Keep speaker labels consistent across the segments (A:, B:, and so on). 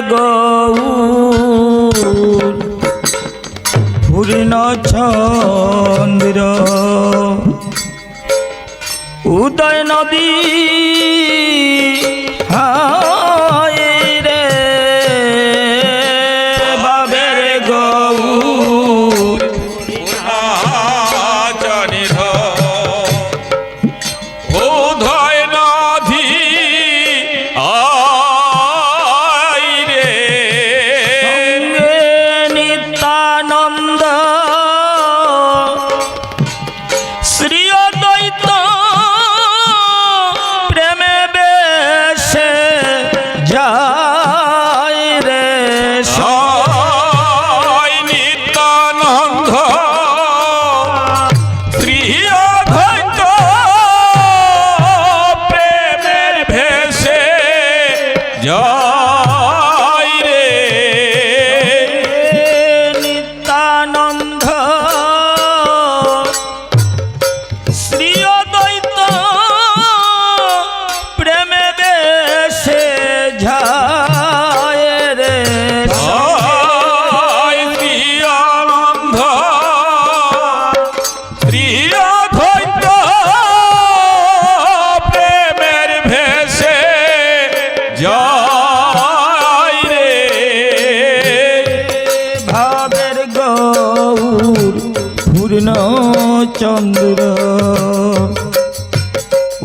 A: গৌর। পূর্ণ চন্দ্র। উদয় নদী
B: Yo.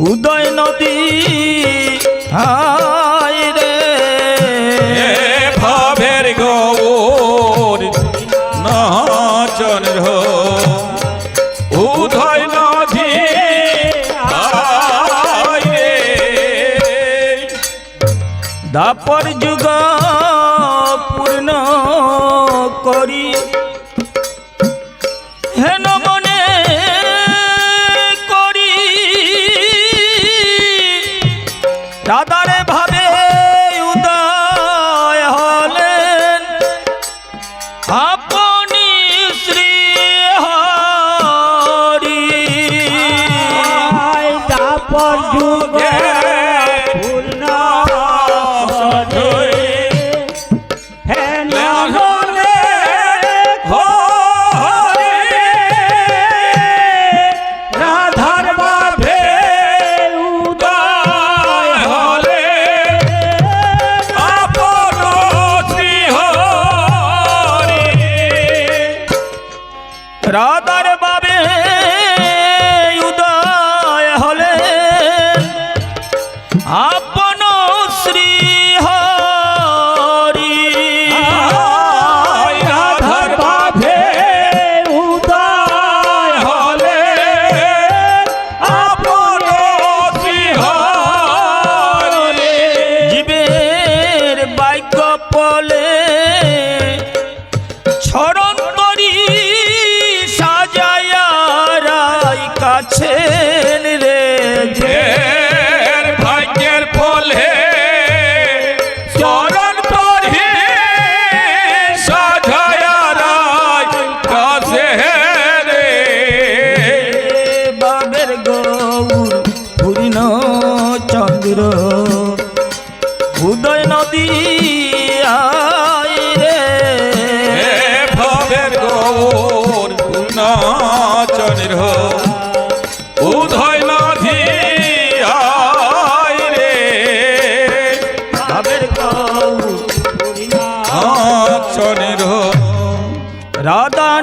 B: উদয় নদী
A: হায় রে।
B: ভাবের গৌর নচন উদয় নদী রে।
A: দাপর যুগ পূর্ণ করি। 啊不 আপন শ্রী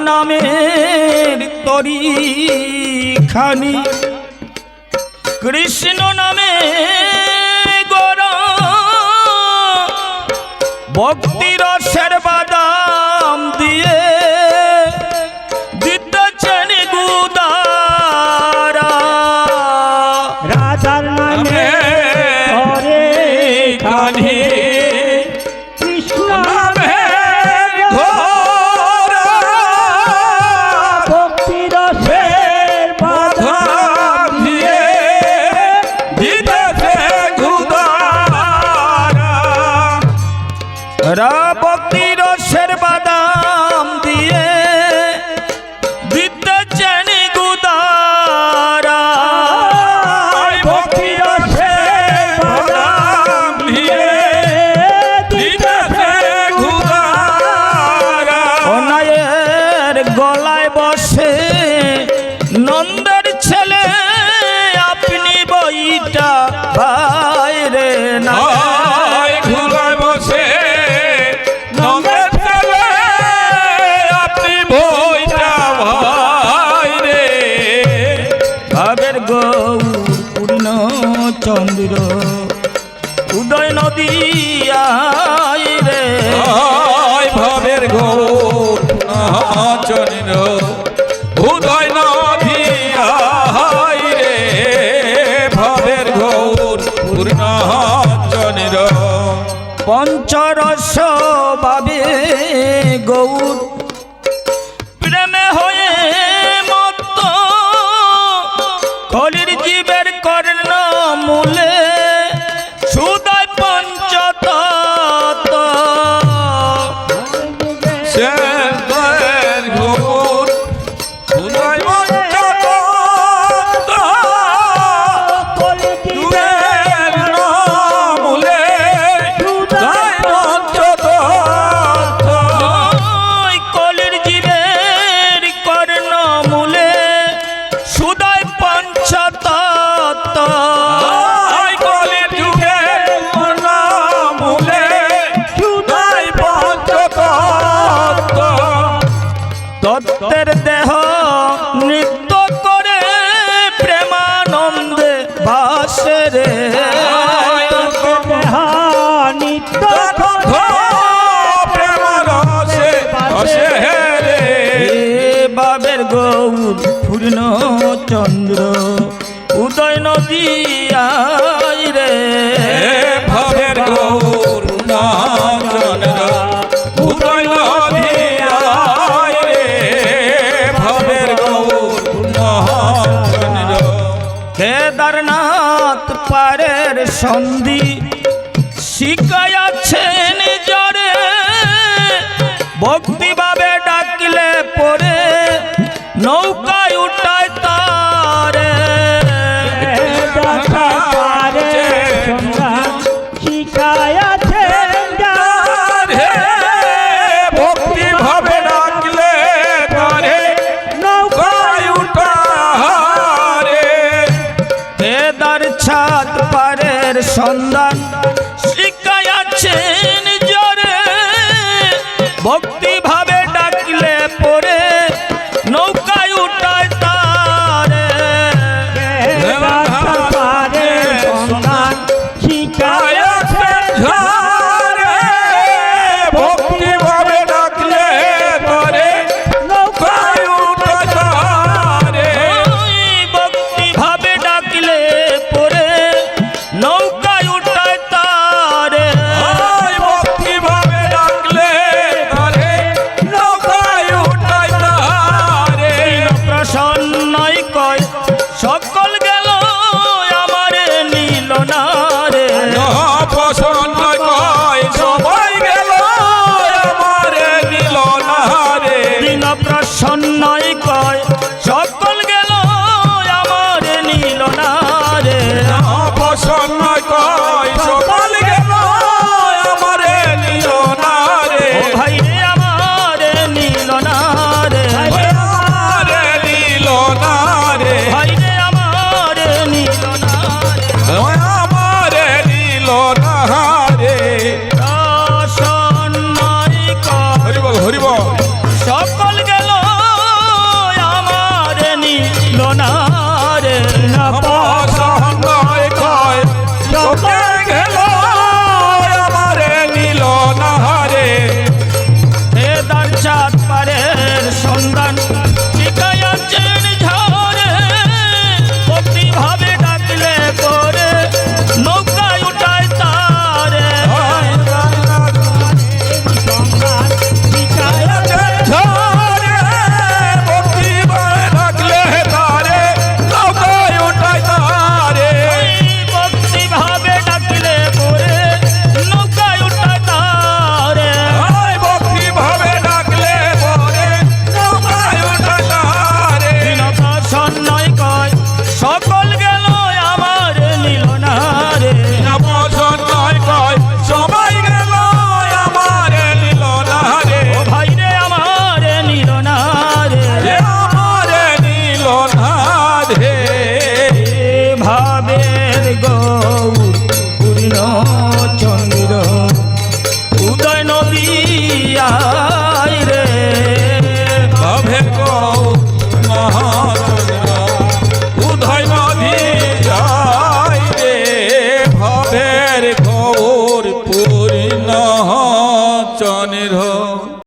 A: নামের তরি খানি। কৃষ্ণ নামে গর ভক্তির
B: সেরবা ধরো
A: নিজের দেহ নৃত্য করে প্রেমানন্দে ভাসে রে। পূর্ণ চন্দ্র উদয় নদী রে।
B: ভবের
A: গৌ সন্ধি আছেন জরে
B: ভক্তি
A: সন্ধান।
C: শিকায় আছেন
B: জরে। ভক্তি
A: প্রসন্নয় কর